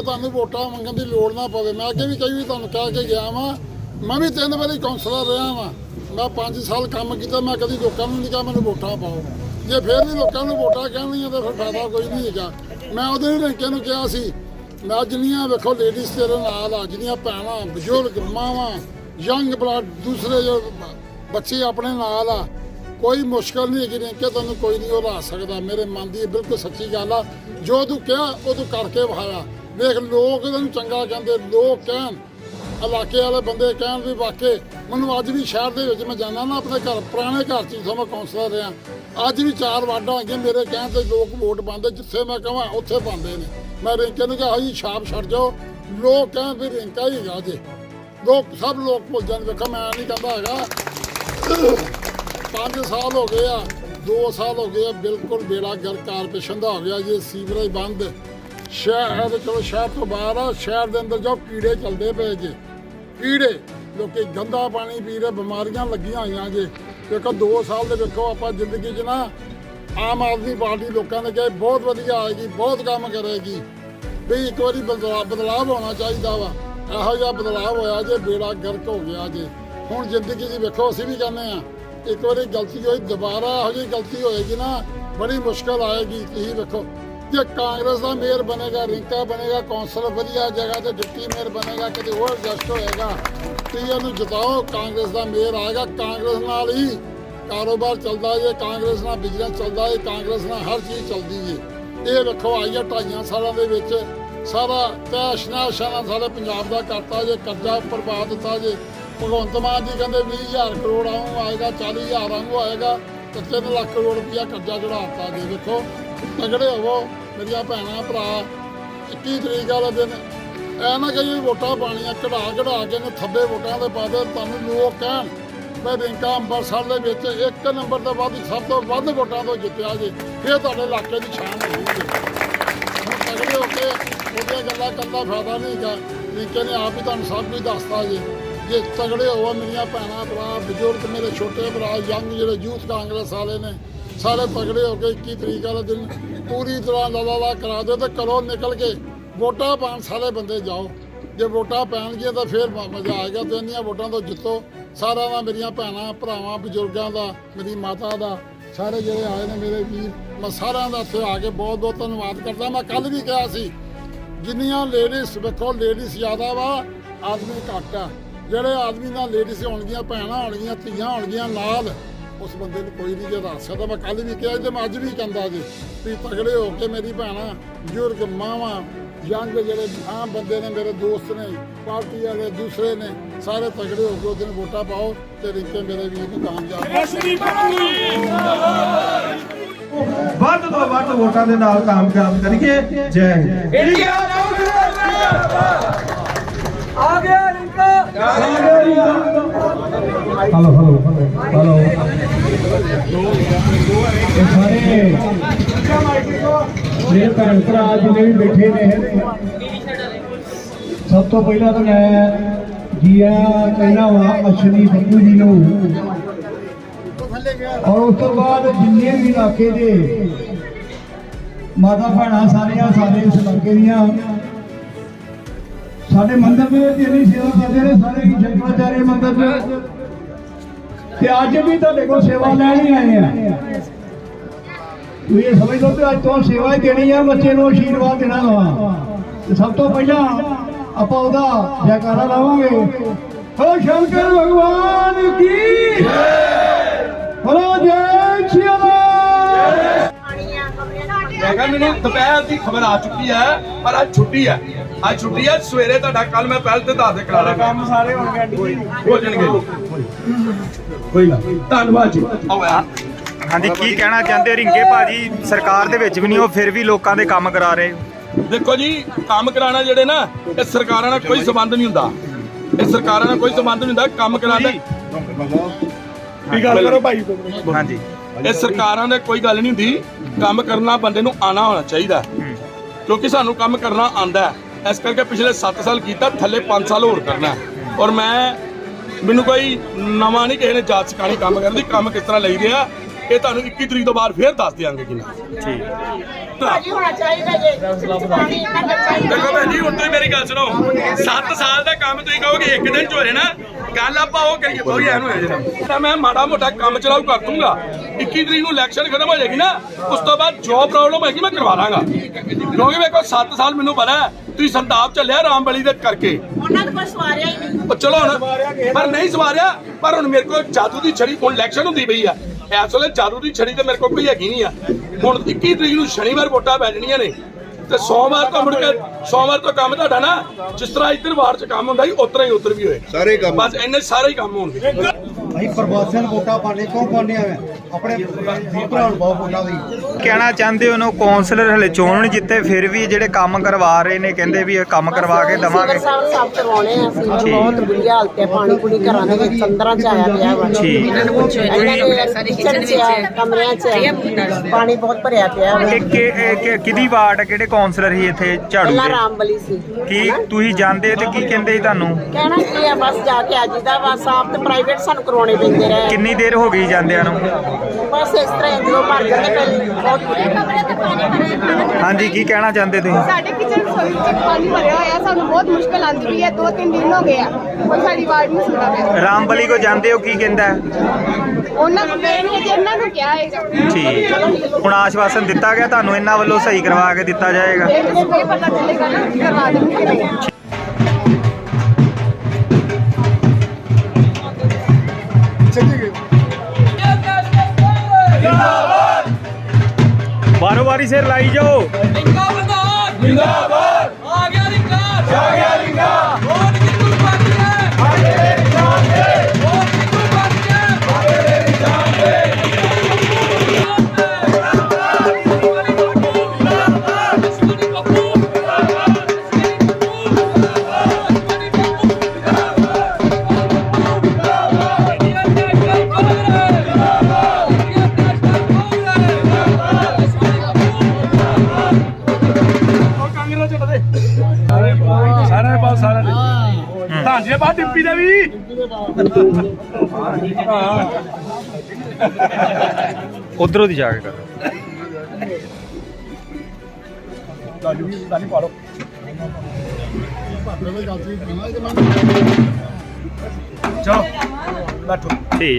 ਤੇ ਤੁਹਾਨੂੰ ਵੋਟਾਂ ਮੰਗਣ ਦੀ ਲੋੜ ਨਾ ਪਵੇ। ਮੈਂ ਅੱਗੇ ਵੀ ਕਈ ਵੀ ਤੁਹਾਨੂੰ ਕਹਿ ਕੇ ਗਿਆ ਵਾਂ। ਮੈਂ ਵੀ ਤਿੰਨ ਵਾਰੀ ਕਾਉਂਸਲਰ ਰਿਹਾ ਵਾਂ। ਮੈਂ 5 ਸਾਲ ਕੰਮ ਕੀਤਾ, ਮੈਂ ਕਦੀ ਲੋਕਾਂ ਨੂੰ ਨਹੀਂ ਕਿਹਾ ਮੈਨੂੰ ਵੋਟਾਂ ਪਾਓ। ਜੇ ਫੇਰ ਵੀ ਲੋਕਾਂ ਨੂੰ ਵੋਟਾਂ ਕਹਿਣੀਆਂ ਤਾਂ ਫਿਰ ਫਾਇਦਾ ਕੋਈ ਨਹੀਂ ਹੈਗਾ। ਮੈਂ ਉਹਦੇ ਰਿੰਕੇ ਨੂੰ ਕਿਹਾ ਸੀ, ਮੈਂ ਜਿੰਨੀਆਂ ਵੇਖੋ ਲੇਡੀਜ਼ ਤੇਰੇ ਨਾਲ ਆ, ਜਿੰਨੀਆਂ ਭੈਣਾਂ, ਬਜ਼ੁਰਗ, ਮਾਵਾਂ ਯੰਗ ਬਲੱਡ ਦੂਸਰੇ ਜੋ ਬੱਚੇ ਆਪਣੇ ਨਾਲ ਆ, ਕੋਈ ਮੁਸ਼ਕਲ ਨਹੀਂ ਹੈਗੀ ਰਿੰਕੇ ਤੁਹਾਨੂੰ ਕੋਈ ਨਹੀਂ ਉਹ ਲਾ ਸਕਦਾ। ਮੇਰੇ ਮਨ ਦੀ ਬਿਲਕੁਲ ਸੱਚੀ ਗੱਲ ਆ। ਜੋ ਤੂੰ ਕਿਹਾ, ਉਹ ਤੂੰ ਕਰਕੇ ਵਿਖਾਇਆ। ਦੇਖ, ਲੋਕ ਇਹਨੂੰ ਚੰਗਾ ਕਹਿੰਦੇ, ਲੋਕ ਕਹਿਣ। ਇਲਾਕੇ ਵਾਲੇ ਬੰਦੇ ਕਹਿਣ ਵੀ ਵਾਕੇ ਮੈਨੂੰ ਅੱਜ ਵੀ ਸ਼ਹਿਰ ਦੇ ਵਿੱਚ ਮੈਂ ਜਾਂਦਾ ਨਾ ਆਪਣੇ ਘਰ, ਪੁਰਾਣੇ ਘਰ ਚ ਜਿੱਥੋਂ ਮੈਂ ਕਾਉਂਸਲਰ ਰਿਹਾ। ਅੱਜ ਵੀ ਚਾਰ ਵਾਰਡਾਂ ਹੈਗੀਆਂ ਮੇਰੇ ਕਹਿਣ ਤੇ ਲੋਕ ਵੋਟ ਪਾਉਂਦੇ, ਜਿੱਥੇ ਮੈਂ ਕਹਾਂ, ਉੱਥੇ ਪਾਉਂਦੇ ਨੇ। ਮੈਂ ਰਿੰਕੇ ਨੂੰ ਕਿਹਾ, ਜੀ, ਛਾਪ ਛੱਡ ਜਾਓ। ਲੋਕ ਕਹਿਣ ਵੀ ਰਿੰਕਾ ਹੀ ਹੈਗਾ ਜੇ। ਲੋਕ, ਸਭ ਲੋਕ ਭੁੱਲ ਜਾਣ, ਵੇਖੋ, ਮੈਂ ਨਹੀਂ ਕਹਿੰਦਾ ਹੈਗਾ। 5 ਸਾਲ ਹੋ ਗਏ ਆ 2 ਸਾਲ ਹੋ ਗਏ ਆ, ਬਿਲਕੁਲ ਬੇੜਾ ਗਰ ਕਾਰਪੋਰੇਸ਼ਨ ਦਾ ਹੋ ਗਿਆ, ਜੀ ਸੀਵਰੇਜ ਬੰਦ ਸ਼ਹਿਰ ਦੇ ਚਲੋ ਸ਼ਹਿਰ ਤੋਂ ਬਾਹਰ ਆ, ਸ਼ਹਿਰ ਦੇ ਅੰਦਰ ਜੋ ਕੀੜੇ ਚੱਲਦੇ ਪਏ ਜੇ। ਕੀੜੇ, ਲੋਕੀ ਗੰਦਾ ਪਾਣੀ ਪੀ ਰਹੇ, ਬਿਮਾਰੀਆਂ ਲੱਗੀਆਂ ਹੋਈਆਂ ਜੇ। ਦੇਖੋ 2 ਸਾਲ ਦੇ ਵੇਖੋ ਆਪਾਂ ਜ਼ਿੰਦਗੀ 'ਚ ਨਾ ਆਮ ਆਦਮੀ ਪਾਰਟੀ ਲੋਕਾਂ ਨੇ ਕਿਹਾ ਬਹੁਤ ਵਧੀਆ ਆਏਗੀ, ਬਹੁਤ ਕੰਮ ਕਰੇਗੀ। ਵੀ ਇੱਕ ਵਾਰੀ ਬਦਲਾਅ ਬਦਲਾਅ ਹੋਣਾ ਚਾਹੀਦਾ ਵਾ। ਇਹੋ ਜਿਹਾ ਬਦਲਾਅ ਹੋਇਆ ਜੇ, ਬੇੜਾ ਗਰਕ ਹੋ ਗਿਆ ਜੇ। ਹੁਣ ਜ਼ਿੰਦਗੀ 'ਚ ਵੇਖੋ, ਅਸੀਂ ਵੀ ਕਹਿੰਦੇ ਆ ਇੱਕ ਵਾਰੀ ਗਲਤੀ ਹੋਈ, ਦੁਬਾਰਾ ਇਹੋ ਜਿਹੀ ਗਲਤੀ ਹੋਏਗੀ ਨਾ, ਬੜੀ ਮੁਸ਼ਕਲ ਆਏਗੀ। ਤੁਸੀਂ ਵੇਖੋ ਜੇ ਕਾਂਗਰਸ ਦਾ ਮੇਅਰ ਬਣੇਗਾ ਰਿੰਕਾ ਬਣੇਗਾ, ਕੌਂਸਲ ਵਧੀਆ ਜਗ੍ਹਾ ਤੇ ਡਿਪਟੀ ਮੇਅਰ ਬਣੇਗਾ, ਕਿਤੇ ਹੋਰ ਐਡਜਸਟ ਹੋਏਗਾ ਤੁਸੀਂ ਇਹਨੂੰ ਜਿਤਾਓ, ਕਾਂਗਰਸ ਦਾ ਮੇਅਰ ਆਏਗਾ, ਕਾਂਗਰਸ ਨਾਲ ਹੀ ਕਾਰੋਬਾਰ ਚੱਲਦਾ ਜੇ, ਕਾਂਗਰਸ ਨਾਲ ਬਿਜ਼ਨਸ ਚੱਲਦਾ ਹੈ ਕਾਂਗਰਸ ਨਾਲ ਹਰ ਚੀਜ਼ ਚੱਲਦੀ ਹੈ ਇਹ ਵੇਖੋ ਆਈਆ ਢਾਈਆਂ ਸਾਲਾਂ ਦੇ ਵਿੱਚ, ਸਾਰਾ ਤੈਸ਼ ਨਾਸ਼ਾਨਾ ਸਾਰੇ ਪੰਜਾਬ ਦਾ ਕਰਤਾ ਜੇ, ਕਰਜ਼ਾ ਬਰਬਾਦ ਦਿੱਤਾ ਜੇ। ਭਗਵੰਤ ਮਾਨ ਜੀ ਕਹਿੰਦੇ 20000 ਕਰੋੜ ਆਉਂ ਆਏਗਾ 40000 ਆਉਂ ਆਏਗਾ, ਤੇ 3 ਲੱਖ ਕਰੋੜ ਰੁਪਇਆ ਕਰਜ਼ਾ ਚੜਾਤਾ ਜੇ। ਵੇਖੋ ਤਗੜੇ ਹੋਵੋ। ਮੇਰੀਆਂ ਭੈਣਾਂ, ਭਰਾ 21 ਤਰੀਕ ਵਾਲੇ ਦਿਨ ਐ ਨਾ ਕਹੀ ਵੋਟਾਂ ਪਾਣੀਆਂ ਕਢਾ ਕਢਾ ਕੇ ਨੇ ਥੱਬੇ ਵੋਟਾਂ ਦੇ ਪਾ ਦੇ, ਤੁਹਾਨੂੰ ਲੋਕ ਕਹਿਣ, ਮੈਂ ਰਿੰਕਾ ਅੰਬਰਸਰ ਦੇ ਵਿੱਚ ਇੱਕ ਨੰਬਰ ਤੋਂ ਵੱਧ, ਸਭ ਤੋਂ ਵੱਧ ਵੋਟਾਂ ਤੋਂ ਜਿੱਤਿਆ ਜੇ, ਫਿਰ ਤੁਹਾਡੇ ਇਲਾਕੇ ਦੀ ਸ਼ਾਨ ਹੋਊਗੀ ਹੁਣ ਤਗੜੇ ਹੋ ਕੇ ਉਹਦੀਆਂ ਗੱਲਾਂ ਕਰਨ ਦਾ ਫਾਇਦਾ ਨਹੀਂ ਹੈਗਾ ਰਿੰਕੇ ਨੇ ਆਪ ਹੀ ਤੁਹਾਨੂੰ ਸਭ ਕੁਝ ਦੱਸਤਾ ਜੇ। ਜੇ ਤਗੜੇ ਹੋਵੋ ਮੇਰੀਆਂ ਭੈਣਾਂ, ਭਰਾ, ਬਜ਼ੁਰਗ, ਮੇਰੇ ਛੋਟੇ ਭਰਾ, ਯੰਗ ਜਿਹੜੇ ਯੂਥ ਕਾਂਗਰਸ ਵਾਲੇ ਨੇ ਸਾਰੇ ਤਗੜੇ ਹੋ ਕੇ 21 ਤਰੀਕ ਵਾਲਾ ਦਿਨ ਪੂਰੀ ਤਰ੍ਹਾਂ ਲਵਾਵਾ ਕਰਾ ਦਿਓ ਤੇ ਕਰੋ ਨਿਕਲ ਕੇ ਵੋਟਾਂ ਪਾਉਣ ਸਾਰੇ ਬੰਦੇ ਜਾਓ। ਜੇ ਵੋਟਾਂ ਪੈਣਗੀਆਂ ਤਾਂ ਫੇਰ ਮ- ਮਜ਼ਾ ਆਏਗਾ ਤੇ ਇੰਨੀਆਂ ਵੋਟਾਂ ਤੋਂ ਜਿੱਤੋ। ਸਾਰਿਆਂ ਦਾ, ਮੇਰੀਆਂ ਭੈਣਾਂ, ਭਰਾਵਾਂ, ਬਜ਼ੁਰਗਾਂ ਦਾ, ਮੇਰੀ ਮਾਤਾ ਦਾ, ਸਾਰੇ ਜਿਹੜੇ ਆਏ ਨੇ ਮੇਰੇ ਵੀਰ, ਮੈਂ ਸਾਰਿਆਂ ਦਾ ਇੱਥੇ ਆ ਕੇ ਬਹੁਤ ਬਹੁਤ ਧੰਨਵਾਦ ਕਰਦਾ। ਮੈਂ ਕੱਲ ਵੀ ਕਿਹਾ ਸੀ, ਜਿੰਨੀਆਂ ਲੇਡੀਜ਼ ਵੇਖੋ ਲੇਡੀਜ਼ ਜ਼ਿਆਦਾ ਵਾ, ਆਦਮੀ ਘੱਟ ਆ। ਜਿਹੜੇ ਆਦਮੀ ਨਾਲ ਲੇਡੀਜ਼ ਹੋਣਗੀਆਂ, ਭੈਣਾਂ ਹੋਣਗੀਆਂ, ਧੀਆਂ ਹੋਣਗੀਆਂ, ਨਾਲ ਉਸ ਬੰਦੇ ਨੂੰ ਕੋਈ ਨਹੀਂ ਜੇ ਸਕਦਾ। ਮੈਂ ਕੱਲ ਵੀ ਕਿਹਾ ਤੇ ਮੈਂ ਅੱਜ ਵੀ ਕਹਿੰਦਾ ਜੀ ਵੀ ਤਗੜੇ ਹੋ ਕੇ ਮੇਰੀ ਭੈਣਾ ਬਜ਼ੁਰਗ ਮਾਵਾ ਯੰਗ ਜਿਹੜੇ ਆਮ ਬੰਦੇ ਨੇ ਮੇਰੇ ਦੋਸਤ ਨੇ ਪਾਰਟੀ ਵਾਲੇ ਦੂਸਰੇ ਨੇ ਸਾਰੇ ਤਗੜੇ ਹੋ ਕੇ ਉਹਦੇ ਦਿਨ ਵੋਟਾਂ ਪਾਓ ਤੇ ਰਿੰਕੇ ਮੇਰੇ ਵੀ ਨੂੰ ਕਾਮਯਾਬ ਵੱਧ ਤੋਂ ਵੱਧ ਵੋਟਾਂ ਦੇ ਨਾਲ ਕਾਮਯਾਬ ਕਰੀਏ। ਜੈ ਇੰਡੀਆ ਮੇਰੇ ਭੈਣ ਭਰਾ ਜਿਵੇਂ ਵੀ ਬੈਠੇ ਨੇ। ਸਭ ਤੋਂ ਪਹਿਲਾਂ ਤਾਂ ਮੈਂ ਜੀ ਆ ਕਹਿਣਾ ਵਾ ਅਸ਼ਵਨੀ ਬੱਬੂ ਜੀ ਨੂੰ। ਔਰ ਉਸ ਤੋਂ ਬਾਅਦ ਜਿੰਨੇ ਵੀ ਇਲਾਕੇ ਦੇ ਮਾਤਾ ਭੈਣਾਂ ਸਾਰੀਆਂ ਸਾਡੇ ਇਸ ਇਲਾਕੇ ਦੀਆਂ, ਸਾਡੇ ਮੰਦਿਰ ਦੇ ਵਿੱਚ ਇੰਨੀ ਸੇਵਾ ਕਰਦੇ ਨੇ, ਸਾਰੇ ਹੀ ਸ਼ੰਕਰਾਚਾਰਿਆ ਮੰਦਿਰ ਤੇ ਅੱਜ ਵੀ ਤੁਹਾਡੇ ਕੋਲ ਸੇਵਾ ਲੈਣ ਹੀ ਆਏ ਆ। ਤੁਸੀਂ ਇਹ ਸਮਝ ਲਓ ਕਿ ਅੱਜ ਤੋਂ ਸੇਵਾ ਹੀ ਦੇਣੀ ਆ ਬੱਚੇ ਨੂੰ ਆਸ਼ੀਰਵਾਦ ਦੇਣਾ ਵਾ। ਤੇ ਸਭ ਤੋਂ ਪਹਿਲਾਂ ਆਪਾਂ ਉਹਦਾ ਜੈਕਾਰਾ ਲਾਵਾਂਗੇ। ਹੋ ਸ਼ੰਕਰ ਭਗਵਾਨ ਕੀ ਜੈ ਮੈਨੂੰ ਦੁਪਹਿਰ ਦੀ ਖਬਰ ਆ ਚੁੱਕੀ ਹੈ ਪਰ ਅੱਜ ਛੁੱਟੀ ਹੈ। ਅੱਜ ਛੁੱਟੀ ਹੈ ਸਵੇਰੇ ਤੁਹਾਡਾ ਕੱਲ ਮੈਂ ਪਹਿਲ ਤੇ ਦੱਸ ਦੇ ਕਰਾ ਦਾਂਗਾ। ਕੰਮ ਸਾਰੇ ਹੋਣਗੇ ਹੋ ਜਾਣਗੇ ਕੋਈ ਨਾ। ਧੰਨਵਾਦ ਜੀ। ਆਓ ਯਾਰ। ਹਾਂਜੀ ਕੀ ਕਹਿਣਾ ਚਾਹੁੰਦੇ ਹੋ? ਰਿੰਕੇ ਭਾਜੀ ਸਰਕਾਰ ਦੇ ਵਿੱਚ ਵੀ ਨਹੀਂ ਉਹ ਫਿਰ ਵੀ ਲੋਕਾਂ ਦੇ ਕੰਮ ਕਰਾ ਰਹੇ ਦੇਖੋ ਜੀ ਕੰਮ ਕਰਾਣਾ ਜਿਹੜੇ ਨਾ ਇਹ ਸਰਕਾਰਾਂ ਨਾਲ ਕੋਈ ਸੰਬੰਧ ਨਹੀਂ ਹੁੰਦਾ। ਇਹ ਸਰਕਾਰਾਂ ਨਾਲ ਕੋਈ ਸੰਬੰਧ ਨਹੀਂ ਹੁੰਦਾ ਕੰਮ ਕਰਾਣਾ ਕੀ ਗੱਲ ਕਰੋ ਭਾਈ? ਹਾਂਜੀ। ਇਹ ਸਰਕਾਰਾਂ ਦੇ ਕੋਈ ਗੱਲ ਨਹੀਂ ਹੁੰਦੀ ਕੰਮ ਕਰਨਾ ਬੰਦੇ ਨੂੰ ਆਣਾ ਹੋਣਾ ਚਾਹੀਦਾ। ਕਿਉਂਕਿ ਸਾਨੂੰ ਕੰਮ ਕਰਨਾ ਆਂਦਾ ਹੈ। ਇਸ ਕਰਕੇ ਪਿਛਲੇ 7 ਸਾਲ ਕੀਤਾ ਥੱਲੇ 5 ਸਾਲ ਹੋਰ ਕਰਨਾ। ਔਰ ਮੈਂ ਮੈਨੂੰ ਕੋਈ ਨਵਾਂ ਨਹੀਂ ਕਿਸੇ ਨੇ ਜਾਚ ਸਿਖਾਣੀ ਕੰਮ ਕਰਨ ਦੀ ਕੰਮ ਕਿਸ ਤਰ੍ਹਾਂ ਲਈ ਰਿਹਾ ਇਹ ਤੁਹਾਨੂੰ 21 ਤਰੀਕ ਤੋਂ ਬਾਅਦ ਫੇਰ ਦੱਸ ਦਿਆਂਗੇ ਕਿੰਨਾ ਠੀਕ। ਭਾਜੀ ਹੋਣਾ ਚਾਹੀਦਾ ਜੇ ਪਾਣੀ ਹੀ ਦੇਖੋ ਭੈਣ ਜੀ ਹੁਣ ਤੁਸੀਂ ਮੇਰੀ ਗੱਲ ਸੁਣੋ। 7 ਸਾਲ ਦਾ ਕੰਮ ਤੁਸੀਂ ਕਹੋਗੇ ਇੱਕ ਦਿਨ ਚ ਹੋ ਜਾਣਾ। ਗੱਲ ਆਪਾਂ ਉਹ ਕਰੀਏ ਕੋਈ ਐਨ ਹੋਇਆ ਜਣਾ ਤਾਂ ਮੈਂ ਮਾੜਾ ਮੋਟਾ ਕੰਮ ਚਲਾਉ ਕਰ ਦੂੰਗਾ। 21 ਤਰੀਕ ਨੂੰ ਇਲੈਕਸ਼ਨ ਖਤਮ ਹੋ ਜਾਏਗੀ ਨਾ ਉਸ ਤੋਂ ਬਾਅਦ ਜੋ ਪ੍ਰੋਬਲਮ ਹੈਗੀ ਮੈਂ ਕਰਵਾ ਦਾਂਗਾ। ਕਿਉਂਕਿ ਵੇਖੋ 7 ਸਾਲ ਮੈਨੂੰ ਪਤਾ ਹੈ ਤੁਸੀਂ ਸੰਤਾਪ ਚੱਲਿਆ ਰਾਮਬਲੀ ਦੇ ਕਰਕੇ। ਉਹਨਾਂ ਨੂੰ ਕੋਈ ਸਵਾਰਿਆ ਹੀ ਨਹੀਂ। ਉਹ ਚਲੋ ਹੁਣ ਪਰ ਨਹੀਂ ਸਵਾਰਿਆ ਪਰ ਹੁਣ ਮੇਰੇ ਕੋਲ ਜਾਦੂ ਦੀ ਛੜੀ ਹੁਣ ਇਲੈਕਸ਼ਨ ਹੁੰਦੀ ਪਈ ਆ। ਇਸ ਵੇਲੇ ਜਾਦੂ ਦੀ ਛੜੀ ਤੇ ਮੇਰੇ ਕੋਲ ਕੋਈ ਹੈਗੀ ਨਹੀਂ ਆ। ਹੁਣ 21 ਤਰੀਕ ਨੂੰ ਸ਼ਨੀਵਾਰ ਵੋਟਾਂ ਪੈ ਜਾਣੀਆਂ ਨੇ। ਤੇ ਸੋਮਵਾਰ ਤੋਂ ਮੁੜ ਕੇ ਸੋਮਵਾਰ ਤੋਂ ਕੰਮ ਤੁਹਾਡਾ ਨਾ ਜਿਸ ਤਰ੍ਹਾਂ ਇੱਧਰ ਵਾਰ ਚ ਕੰਮ ਹੁੰਦਾ ਸੀ ਉਤਰਾ ਹੀ ਉਧਰ ਵੀ ਹੋਏ। ਸਾਰੇ ਕੰਮ। ਬਸ ਇੰਨੇ ਸਾਰੇ ਹੀ ਕੰਮ ਹੋਣਗੇ। ਅਸੀਂ ਪ੍ਰਵਾਸੀਆਂ ਨੂੰ ਵੋਟਾਂ ਪਾਣੇ ਕਿਉਂ ਪਾਉਂਦੇ ਆ? ਆਪਣੇ ਭਰਾ ਨੂੰ ਬਹੁਤ ਵੋਟਾਂ ਦੀ ਕਹਿਣਾ ਚਾਹੁੰਦੇ ਹੋ ਨੂੰ ਕੌਂਸਲਰ ਹਲੇ ਚੋਣ ਨਹੀਂ ਜਿੱਤੇ ਫਿਰ ਵੀ ਜਿਹੜੇ ਕੰਮ ਕਰਵਾ ਰਹੇ ਨੇ ਕਹਿੰਦੇ ਵੀ ਇਹ ਕੰਮ ਕਰਵਾ ਕੇ ਦਵਾਂਗੇ। ਸੀਵਰ ਸਾਹਿਬ ਸਾਫ਼ ਕਰਵਾਉਣੇ ਆ ਅਸੀਂ ਬਹੁਤ ਬੁਰੀ ਹਾਲਤ ਹੈ ਪਾਣੀ ਪੂਣੀ ਘਰਾਂ ਦੇ ਵਿੱਚ ਅੰਦਰਾਂ ਚ ਆਇਆ ਪਿਆ ਵਾ। ਠੀਕ। ਇਹਨਾਂ ਨੂੰ ਪੁੱਛੋ ਕਿਚਨ ਚ ਆ, ਕਮਰਿਆਂ ਚ ਆ। ਪਾਣੀ ਬਹੁਤ ਭਰਿਆ ਪਿਆ ਵਾ। ਕਿ ਕਿ- ਇਹ ਕਿ- ਕਿਹਦੀ ਵਾਰਡ ਕਿਹੜੇ ਕੌਂਸਲਰ ਸੀ ਇੱਥੇ ਝਾੜੂ ਪਹਿਲਾਂ ਦੇ ਰਾਮਬਲੀ ਸੀ। ਕੀ ਹਨਾ? ਤੁਸੀਂ ਜਾਂਦੇ ਤੇ ਕੀ ਕਹਿੰਦੇ ਸੀ ਤੁਹਾਨੂੰ? ਕਹਿਣਾ ਕੀ ਆ ਬਸ ਜਾ ਕੇ ਅੱਜ ਦਾ ਵਾ ਸਾਫ਼ ਤੇ ਪ੍ਰਾਈਵੇਟ ਸਾਨੂੰ ਕਰਵਾਉਣੇ ਪੈਂਦੇ ਰਹੇ ਕਿੰਨੀ ਦੇਰ ਹੋ ਗਈ ਜਾਂਦਿਆਂ ਨੂੰ? ਬਸ ਇਸ ਤਰ੍ਹਾਂ ਹੀ ਜਦੋਂ ਭਰ ਜਾਂਦੇ ਪਹਿਲੇ ਬਹੁਤ ਬੁਰੀ ਕਮਰੇ ਤੇ ਪਾਣੀ ਹਾਂਜੀ ਕੀ ਕਹਿਣਾ ਚਾਹੁੰਦੇ ਤੁਸੀਂ? ਸਾਡੇ ਕਿਚਨ ਰਸੋਈ ਵਿੱਚ ਪਾਣੀ ਭਰਿਆ ਹੋਇਆ ਸਾਨੂੰ ਬਹੁਤ ਮੁਸ਼ਕਲ ਆਉਂਦੀ ਪਈ ਹੈ ਦੋ ਤਿੰਨ ਦਿਨ ਹੋ ਗਏ ਆ ਕੋਈ ਸਾਡੀ ਵਾਰਡ ਨਹੀਂ ਸੁਣਦਾ ਪਿਆ ਰਾਮਬਲੀ ਕੋ ਜਾਂਦੇ ਹੋ ਕੀ ਕਹਿੰਦਾ ਹੈ? ਉਹਨਾਂ ਨੂੰ ਕਹਿਣਗੇ ਜੇ ਇਹਨਾਂ ਨੂੰ ਕਿਹਾ ਹੈਗਾ। ਠੀਕ। ਹੁਣ ਆਸ਼ਵਾਸਨ ਦਿੱਤਾ ਗਿਆ ਤੁਹਾਨੂੰ ਇਹਨਾਂ ਵੱਲੋਂ ਸਹੀ ਕਰਵਾ ਕੇ ਦਿੱਤਾ ਜਾਏਗਾ। ਕੋਈ ਪਤਾ ਚੱਲੇਗਾ ਨਾ ਕਰਵਾ ਦੇਣਗੇ ਕਿ ਨਹੀਂ। ਬਾਰੀ ਸਿਰ ਲਾਈ ਜਾਓ। ਸਾਰਿਆਂ ਉਧਰੋਂ ਦੀ ਜਾ ਕੇ ਕਰ ਚਲੋ ਬੈਠੋ ਠੀਕ ਹੈ